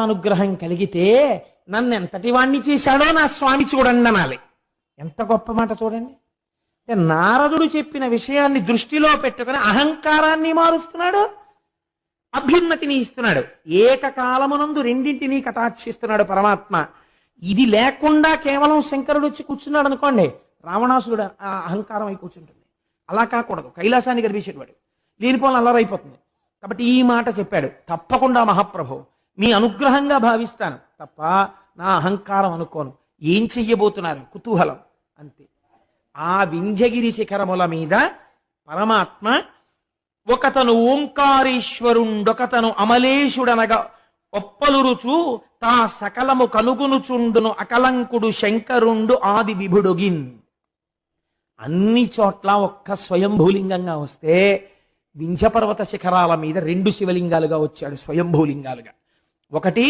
అనుగ్రహం కలిగితే నన్ను ఎంతటి వాణ్ణి చేశాడో నా స్వామి చూడండి అనాలి. ఎంత గొప్ప మాట చూడండి. నారదుడు చెప్పిన విషయాన్ని దృష్టిలో పెట్టుకుని అహంకారాన్ని మారుస్తున్నాడు అభ్యున్నతిని ఇస్తున్నాడు ఏకకాలమునందు రెండింటినీ కటాక్షిస్తున్నాడు పరమాత్మ. ఇది లేకుండా కేవలం శంకరుడు వచ్చి కూర్చున్నాడు అనుకోండి రావణాసురుడు ఆ అహంకారం అయి కూర్చుంటుంది. అలా కాకూడదు కైలాసాన్ని గడిపేసేవాడు లేనిపోలను అల్లరైపోతుంది. కాబట్టి ఈ మాట చెప్పాడు తప్పకుండా మహాప్రభు. మీ అనుగ్రహంగా భావిస్తాను. తప్ప నా అహంకారం అనుకోను. ఏం చెయ్యబోతున్నారు? కుతూహలం. అంతే. ఆ వింధ్యగిరి శిఖరముల మీద పరమాత్మ ఒకతను ఓంకారేశ్వరుండొకతను అమలేశుడనగా ఒప్పలురుచు తా సకలము కనుగునుచుండును అకలంకుడు శంకరుండు ఆది విభుడుగిన్. అన్ని చోట్ల ఒక్క స్వయంభూలింగంగా వస్తే వింధ్యపర్వత శిఖరాల మీద రెండు శివలింగాలుగా వచ్చాడు స్వయంభూలింగాలుగా. ఒకటి